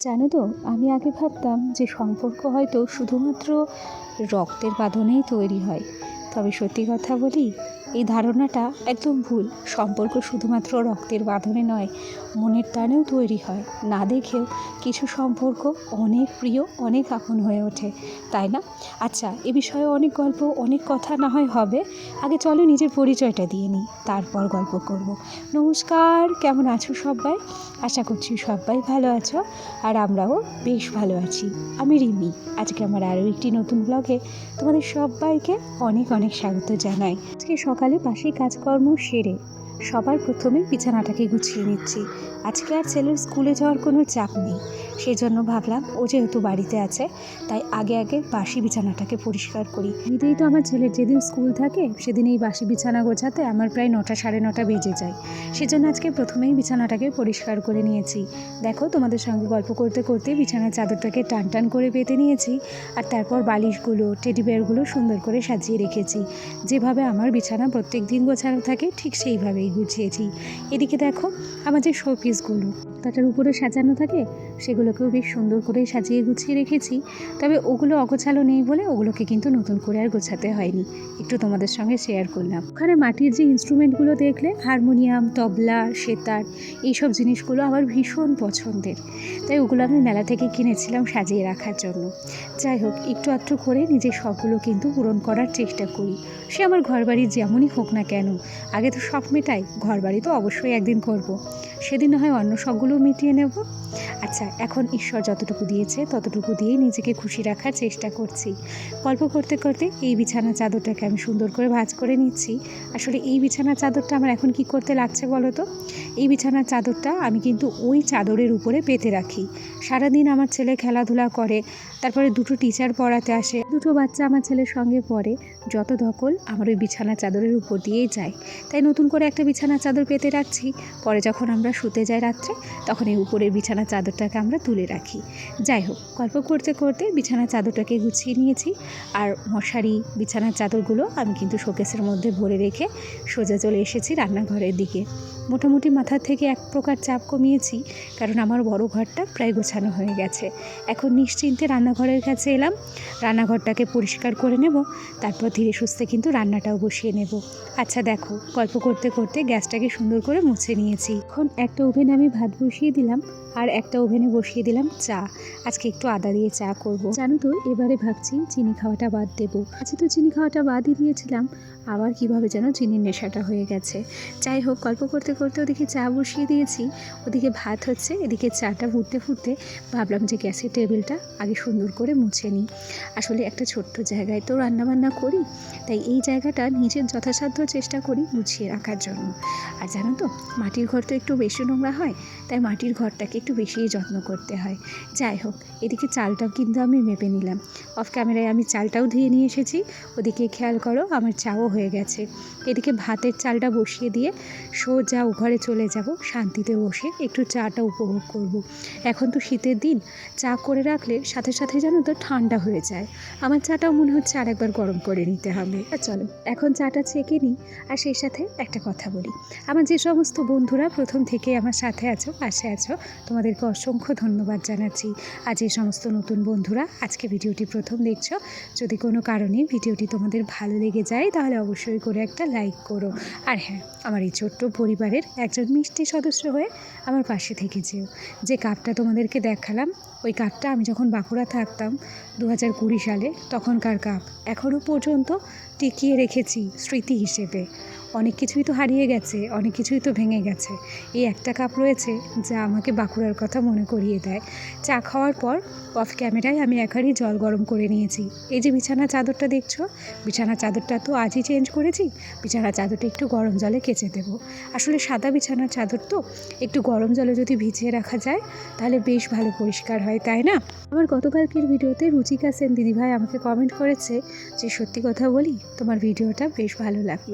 জানো তো, আমি আগে ভাবতাম যে সম্পর্ক হয়তো শুধুমাত্র রক্তের বাঁধনেই তৈরি হয়। তবে সত্যি কথা বলি এই ধারণাটা একদম ভুল। সম্পর্ক শুধুমাত্র রক্তের বাঁধনে নয়, মনের টানেও তৈরি হয়। না দেখেও কিছু সম্পর্ক অনেক প্রিয়, অনেক আপন হয়ে ওঠে, তাই না? আচ্ছা এ বিষয়ে অনেক গল্প, অনেক কথা না হয় হবে। আগে চলো নিজের পরিচয়টা দিয়ে নিই, তারপর গল্প করব। নমস্কার, কেমন আছো সবাই? আশা করছি সবাই ভালো আছো, আর আমরাও বেশ ভালো আছি। আমি রিমি। আজকে আমার আরও একটি নতুন ব্লগে তোমাদের সবাইকে অনেক অনেক স্বাগত জানাই। আজকে সকালে পাশে কাজকর্ম সেরে সবার প্রথমে বিছানাটাকে গুছিয়ে নিচ্ছি। আজকে আর ছেলের স্কুলে যাওয়ার কোনো চাপ নেই। সেই জন্য ভাবলাম, ও যেহেতু বাড়িতে আছে, তাই আগে আগে বাসি বিছানাটাকে পরিষ্কার করি। এমনিতেই তো আমার ছেলের যেদিন স্কুল থাকে, সেদিন এই বাসি বিছানা গোছাতে আমার প্রায় নটা সাড়ে নটা বেজে যায়। সেজন্য আজকে প্রথমেই বিছানাটাকে পরিষ্কার করে নিয়েছি। দেখো, তোমাদের সঙ্গে গল্প করতে করতে বিছানার চাদরটাকে টান টান করে পেতে নিয়েছি, আর তারপর বালিশগুলো, টেডি বেয়ারগুলো সুন্দর করে সাজিয়ে রেখেছি। যেভাবে আমার বিছানা প্রত্যেক দিন গোছানো থাকে, ঠিক সেইভাবেই। গুছিয়েছি এদিকে দেখো, আমার যে শো পিসগুলো তাটার উপরে সাজানো থাকে, সেগুলোকেও বেশ সুন্দর করে সাজিয়ে গুছিয়ে রেখেছি। তবে ওগুলো অগোছালো নেই বলে ওগুলোকে কিন্তু নতুন করে আর গোছাতে হয়নি। একটু তোমাদের সঙ্গে শেয়ার করলাম। ওখানে মাটির যে ইনস্ট্রুমেন্টগুলো দেখলে হারমোনিয়াম তবলা, সেতার, এইসব জিনিসগুলো আমার ভীষণ পছন্দের। তাই ওগুলো আমি মেলা থেকে কিনেছিলাম সাজিয়ে রাখার জন্য। যাই হোক, একটু আধটু করে নিজের শখগুলো কিন্তু পূরণ করার চেষ্টা করি। সে আমার ঘর বাড়ি যেমনই হোক না কেন, আগে তো শখ ঘর বাড়ি তো অবশ্যই একদিন করব। সেদিন হয় অন্য সবগুলো মিটিয়ে নেব। আচ্ছা এখন ঈশ্বর যতটুকু দিয়েছে ততটুকু দিয়েই নিজেকে খুশি রাখার চেষ্টা করছি। গল্প করতে করতে এই বিছানা চাদরটাকে আমি সুন্দর করে ভাঁজ করে নিচ্ছি। আসলে এই বিছানা চাদরটা আমার এখন কি করতে লাগছে বলো তো? এই বিছানার চাদরটা আমি কিন্তু ওই চাদরের উপরে পেতে রাখি। সারাদিন আমার ছেলে খেলাধুলা করে, তারপরে দুটো টিচার পড়াতে আসে, দুটো বাচ্চা আমার ছেলের সঙ্গে পড়ে, যত ধকল আমার ওই বিছানা চাদরের উপর দিয়েই যায়। তাই নতুন করে একটা বিছানা চাদর পেতে রাখছি। পরে যখন আমরা শুতে যাই রাত্রে, তখন এই উপরের বিছানা চাদরটাকে আমরা তুলে রাখি। যাই হোক, গল্প করতে করতে বিছানা চাদরটাকে গুছিয়ে নিয়েছি। আর মশারি, বিছানার চাদরগুলো আমি কিন্তু শোকেসের মধ্যে ভরে রেখে সোজা চলে এসেছি রান্নাঘরের দিকে। মোটামুটি মাথা থেকে এক প্রকার চাপ কমিয়েছি, কারণ আমার বড় ঘরটা প্রায় গোছানো হয়ে গেছে। এখন নিশ্চিন্তে রান্নাঘরের কাছে এলাম। রান্নাঘরটাকে পরিষ্কার করে নেব, তারপর ধীরে সুস্থে কিন্তু রান্নাটাও বসিয়ে নেব। আচ্ছা দেখো, গল্প করতে করতে গ্যাসটাকে সুন্দর করে মুছে নিয়েছি। এখন একটা ওভেনে আমি ভাত বসিয়ে দিলাম। আর একটা ওভেনে বসিয়ে দিলাম চা। আজকে একটু আদা দিয়ে চা করব। জানো তো, এবারে ভাবছি চিনি খাওয়াটা বাদ দেবো। আজকে তো চিনি খাওয়াটা বাদই দিয়েছিলাম, আবার কীভাবে যেন চিনির নেশাটা হয়ে গেছে। যাই হোক, গল্প করতে করতে ওদিকে চা বসিয়ে দিয়েছি। ওদিকে ভাত হচ্ছে, এদিকে চাটা ফুটতে ফুটতে ভাবলাম যে গ্যাসের টেবিলটা আগে সুন্দর করে মুছে নিই। আসলে একটা ছোট্ট জায়গায় তো রান্নাবান্না করি, তাই এই জায়গাটা নিজের যথাসাধ্য চেষ্টা করি মুছিয়ে রাখার জন্য। আর জানো তো, মাটির ঘর তো একটু বেশি নোংরা হয়, তাই মাটির ঘরটাকে একটু বেশিই যত্ন করতে হয়। যাই হোক, এদিকে চালটাও কিন্তু আমি মেপে নিলাম। অফ ক্যামেরায় আমি চালটাও ধুয়ে নিয়ে এসেছি। ওদিকে খেয়াল করো, আমার চাও হয়ে গেছে। এদিকে ভাতের চালটা বসিয়ে দিয়ে সোজা ঘরে চলে যাব। শান্তিতে বসে একটু চাটা উপভোগ করব। এখন তো শীতের দিন। চা করে রাখলে সাথে সাথে জানো তো ঠান্ডা হয়ে যায়। আমার চাটাও মনে হচ্ছে আরেকবার গরম করে নিতে হবে। চলো, এখন চাটা ছেঁকে নিই। আর সেই সাথে একটা কথা বলি। আমার যে সমস্ত বন্ধুরা প্রথম থেকে আমার সাথে আছো, পাশে আছো তোমাদেরকে অসংখ্য ধন্যবাদ জানাচ্ছি। আর যে সমস্ত নতুন বন্ধুরা, আজকে ভিডিওটি প্রথম দেখছ। যদি কোনো কারণে ভিডিওটি তোমাদের ভালো লেগে যায়, তাহলে অবশ্যই করে একটা লাইক করো। আর হ্যাঁ আমার এই ছোট্ট পরিবারের একজন মিষ্টি সদস্য হয়ে আমার পাশে থেকে যেও। যে কাপটা তোমাদেরকে দেখালাম, ওই কাপটা আমি যখন বাঁকুড়া থাকতাম দু হাজার কুড়ি সালে, তখনকার কাপ। এখনও পর্যন্ত টিকিয়ে রেখেছি স্মৃতি হিসেবে। অনেক কিছুই তো হারিয়ে গেছে, অনেক কিছুই তো ভেঙে গেছে। এই একটা কাপ রয়েছে যা আমাকে বাঁকুড়ার কথা মনে করিয়ে দেয়। চা খাওয়ার পর অফ ক্যামেরায় আমি একারই জল গরম করে নিয়েছি। এই যে বিছানা চাদরটা দেখছ? বিছানা চাদরটা তো আজই চেঞ্জ করেছি, বিছানা চাদরটা একটু গরম জলে কেচে দেবো। আসলে সাদা বিছানার চাদর তো একটু গরম জলে যদি ভিজিয়ে রাখা যায়, তাহলে বেশ ভালো পরিষ্কার হয়, তাই না? আমার গতকালকের ভিডিওতে রুচিকা সেন দিদিভাই আমাকে কমেন্ট করেছে যে, সত্যি কথা বলি, তোমার ভিডিওটা বেশ ভালো লাগল।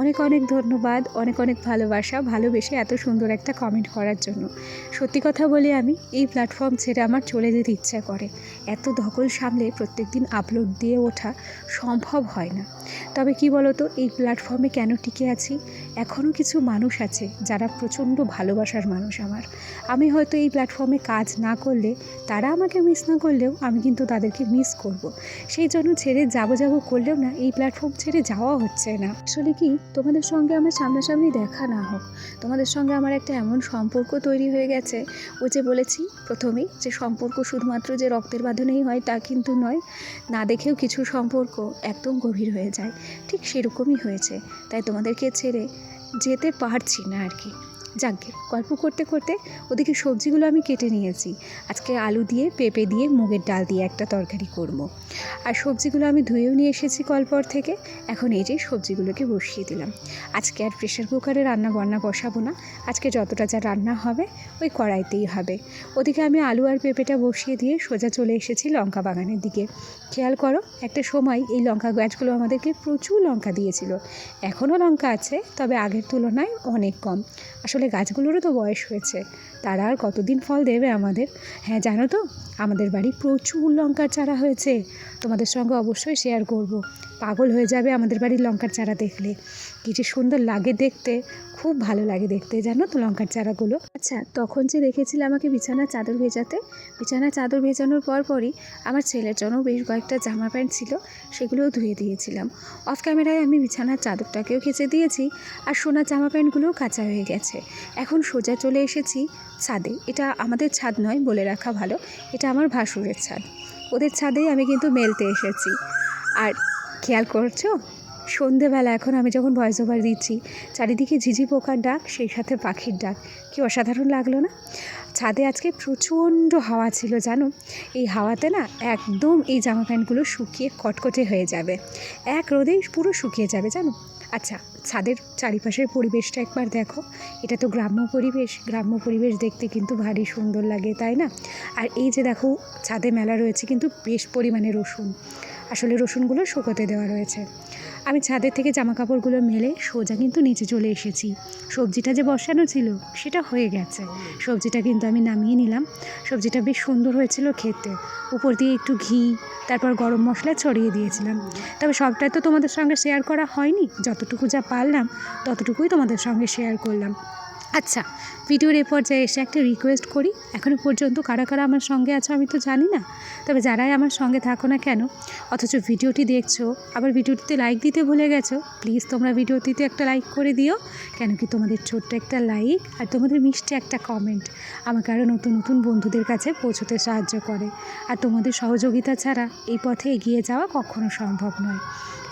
অনেক অনেক ধন্যবাদ, অনেক অনেক ভালোবাসা, ভালোবেসে এত সুন্দর একটা কমেন্ট করার জন্য। সত্যি কথা বলে আমি, এই প্ল্যাটফর্ম ছেড়ে আমার চলে যেতে ইচ্ছা করে। এত ধকল সামলে প্রত্যেক দিন আপলোড দিয়ে ওঠা সম্ভব হয় না। তবে কি বলতো, এই প্ল্যাটফর্মে কেন টিকে আছি? এখনও কিছু মানুষ আছে যারা প্রচণ্ড ভালোবাসার মানুষ আমার। আমি হয়তো এই প্ল্যাটফর্মে কাজ না করলে, তারা আমাকে মিস না করলেও আমি কিন্তু তাদেরকে মিস করব। সেই জন্য ছেড়ে যাব যাব করলেও না, এই প্ল্যাটফর্ম ছেড়ে যাওয়া হচ্ছে না। আসলে কি তোমাদের সঙ্গে আমার সামনাসামনি দেখা না হোক, তোমাদের সঙ্গে আমার একটা এমন সম্পর্ক তৈরি হয়ে গেছে। ও যে বলেছি, প্রথমেই যে সম্পর্ক শুধুমাত্র যে রক্তের বাঁধনেই হয় তা কিন্তু নয়, না দেখেও কিছু সম্পর্ক একদম গভীর হয়ে যায়। ঠিক সেরকমই হয়েছে, তাই তোমাদেরকে ছেড়ে যেতে পারছি না আর কি। যাকগে গল্প করতে করতে ওদিকে সবজিগুলো আমি কেটে নিয়েছি। আজকে আলু দিয়ে, পেঁপে দিয়ে, মুগের ডাল দিয়ে একটা তরকারি করব। আর সবজিগুলো আমি ধুয়েও নিয়ে এসেছি কলপর থেকে। এখন এই যে সবজিগুলোকে বসিয়ে দিলাম। আজকে আর প্রেশার কুকারে রান্না বান্না বসাবো না। আজকে যতটা যা রান্না হবে, ওই কড়াইতেই হবে। ওদিকে আমি আলু আর পেঁপেটা বসিয়ে দিয়ে সোজা চলে এসেছি লঙ্কা বাগানের দিকে। খেয়াল করো, একটা সময় এই লঙ্কা গাছগুলো আমাদেরকে প্রচুর লঙ্কা দিয়েছিল। এখনও লঙ্কা আছে, তবে আগের তুলনায় অনেক কম। আসলে গাছগুলোরও তো বয়স হয়েছে। তারা আর কতদিন ফল দেবে আমাদের? হ্যাঁ জানো তো, আমাদের বাড়ি প্রচুর লঙ্কার চারা হয়েছে। তোমাদের সঙ্গে অবশ্যই শেয়ার করব। পাগল হয়ে যাবে আমাদের বাড়ির লঙ্কার চারা দেখলে। কি যে সুন্দর লাগে দেখতে, খুব ভালো লাগে দেখতে, জানো তো লঙ্কার চারাগুলো? আচ্ছা তখন যে দেখেছিলে আমাকে বিছানার চাদর ভেজাতে, বিছানার চাদর ভেজানোর পর পরই আমার ছেলের জন্য বেশ কয়েকটা জামা প্যান্ট ছিল, সেগুলোও ধুয়ে দিয়েছিলাম। অফ ক্যামেরায় আমি বিছানার চাদরটাকেও খেচে দিয়েছি আর সোনার জামা প্যান্টগুলোও কাঁচা হয়ে গেছে। এখন সোজা চলে এসেছি ছাদে। এটা আমাদের ছাদ নয়, বলে রাখা ভালো। এটা আমার ভাসুরের ছাদ। ওদের ছাদেই আমি কিন্তু মেলতে এসেছি। আর খেয়াল করছ? সন্ধেবেলা এখন আমি যখন ভয়েস ওভার দিচ্ছি, চারিদিকে ঝিঝি পোকার ডাক, সেই সাথে পাখির ডাক। কি অসাধারণ লাগল না? ছাদে আজকে প্রচণ্ড হাওয়া ছিল, জানো? এই হাওয়াতে না একদম এই জামা প্যান্টগুলো শুকিয়ে কটকটে হয়ে যাবে। এক রোদেই পুরো শুকিয়ে যাবে, জানো? আচ্ছা ছাদের চারিপাশের পরিবেশটা একবার দেখো। এটা তো গ্রাম্য পরিবেশ গ্রাম্য পরিবেশ দেখতে কিন্তু ভারী সুন্দর লাগে, তাই না? আর এই যে দেখো, ছাদে মেলা রয়েছে কিন্তু বেশ পরিমাণে রসুন। আসলে রসুনগুলো শুকোতে দেওয়া রয়েছে। আমি ছাদের থেকে জামা কাপড়গুলো মেলে সোজা কিন্তু নিচে চলে এসেছি। সবজিটা যে বসানো ছিল, সেটা হয়ে গেছে। সবজিটা কিন্তু আমি নামিয়ে নিলাম। সবজিটা বেশ সুন্দর হয়েছিল খেতে। উপর দিয়ে একটু ঘি, তারপর গরম মশলা ছড়িয়ে দিয়েছিলাম। তবে সবটাই তো তোমাদের সঙ্গে শেয়ার করা হয়নি। যতটুকু যা পারলাম, ততটুকুই তোমাদের সঙ্গে শেয়ার করলাম। আচ্ছা ভিডিওর এ পর্যায়ে এসে একটা রিকোয়েস্ট করি। এখনও পর্যন্ত কারা কারা আমার সঙ্গে আছো আমি তো জানি না। তবে যারাই আমার সঙ্গে থাকো না কেন, অথচ ভিডিওটি দেখছ, আবার ভিডিওটিতে লাইক দিতে ভুলে গেছো প্লিজ তোমরা ভিডিওটিতে একটা লাইক করে দিও, কেন কি তোমাদের ছোট্ট একটা লাইক আর তোমাদের মিষ্টি একটা কমেন্ট আমাকে আরও নতুন নতুন বন্ধুদের কাছে পৌঁছতে সাহায্য করে। আর তোমাদের সহযোগিতা ছাড়া এই পথে এগিয়ে যাওয়া কখনো সম্ভব নয়।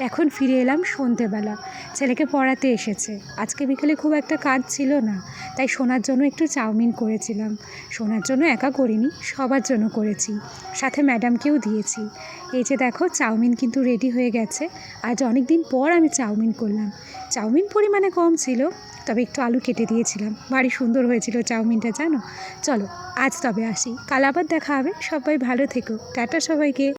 এখন ফিরে এলাম সন্ধেবেলা। ছেলেকে পড়াতে এসেছে। আজকে বিকেলে খুব একটা কাজ ছিল না, তাই সোনার জন্য একটু চাউমিন করেছিলাম। সোনার জন্য একা করিনি, সবার জন্য করেছি। সাথে ম্যাডামকেও দিয়েছি। এই যে দেখো, চাউমিন কিন্তু রেডি হয়ে গেছে। আজ অনেক দিন পর আমি চাউমিন করলাম। চাউমিন পরিমাণে কম ছিল, তবে একটু আলু কেটে দিয়েছিলাম। বাড়ি সুন্দর হয়েছিল চাউমিনটা, জানো? চলো, আজ তবে আসি। কাল আবার দেখা হবে। সবাই ভালো থেকো। টাটা সবাইকে।